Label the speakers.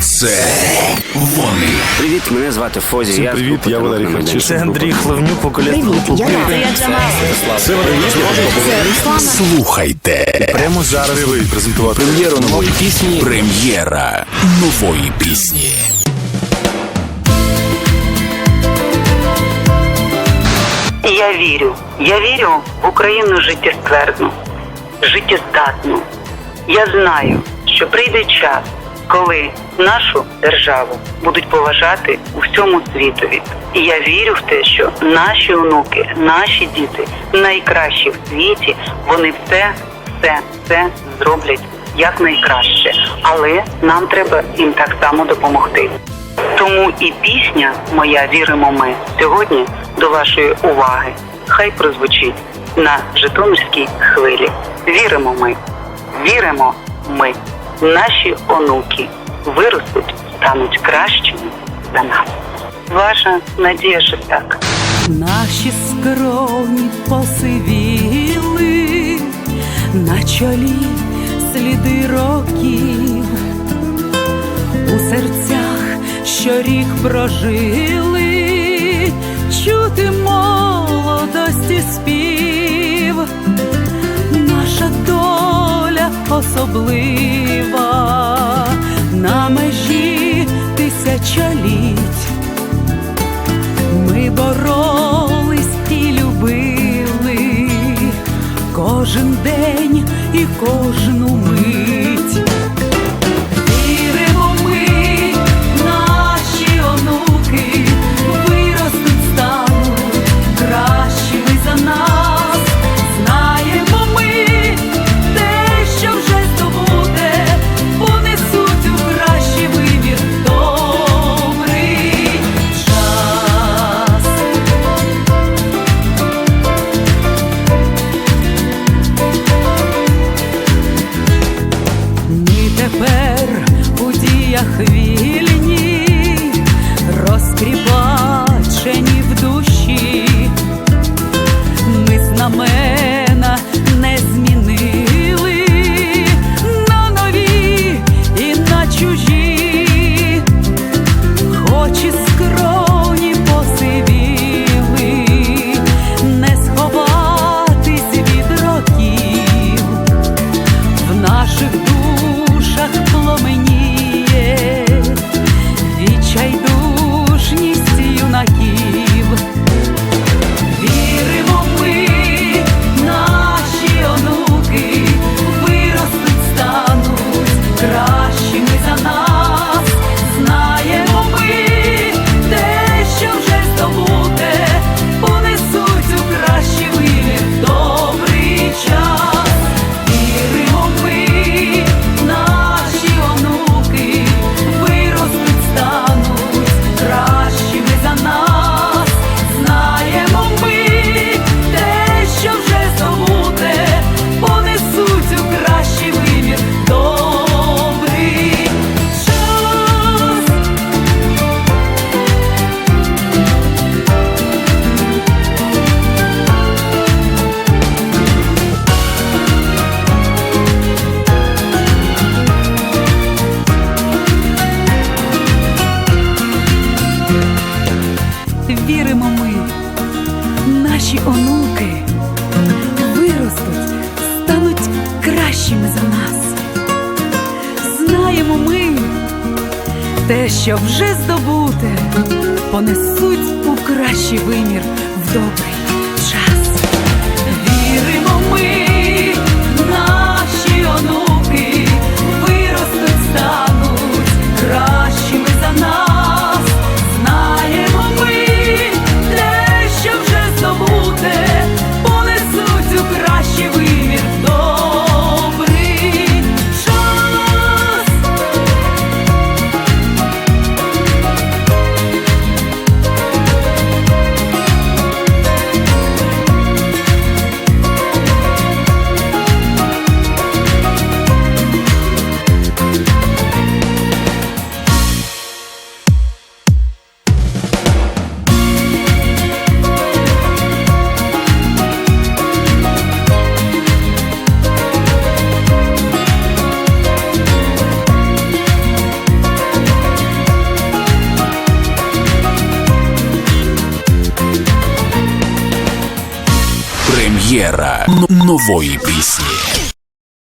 Speaker 1: Це вони.
Speaker 2: Привіт, мене звати Фозі.
Speaker 3: Всім привіт, я Валерій
Speaker 2: «Тарнув
Speaker 3: Харчишин». Це
Speaker 4: Андрій Хливнюк, вокаліст групи
Speaker 5: я
Speaker 3: Це Слухайте.
Speaker 4: Прямо зараз
Speaker 3: Привий презентувати
Speaker 1: Прем'єру нової пісні. Прем'єра нової пісні.
Speaker 6: Я вірю. Я вірю в Україну життєствердну, життєздатну. Я знаю, що прийде час, коли нашу державу будуть поважати у всьому світові. І я вірю в те, що наші онуки, наші діти найкращі в світі, вони все, все, все зроблять якнайкраще. Але нам треба їм так само допомогти. Тому і пісня Моя віримо ми сьогодні до вашої уваги. Хай прозвучить на Житомирській хвилі. Віримо ми, віримо ми. Наші онуки виростуть, стануть кращими за нас. Ваша Надія Шестак.
Speaker 7: Наші скроні посивіли, на чолі сліди років, у серцях щорік прожили, чути молодості спів, наша доля особлива на межі тисячоліть. Ми боролись і любили кожен день і кожну мить. Онуки виростуть, стануть кращими за нас. Знаємо ми, те, що вже здобуте, понесуть у кращий вимір в добрий
Speaker 1: Прем'єра нової пісні.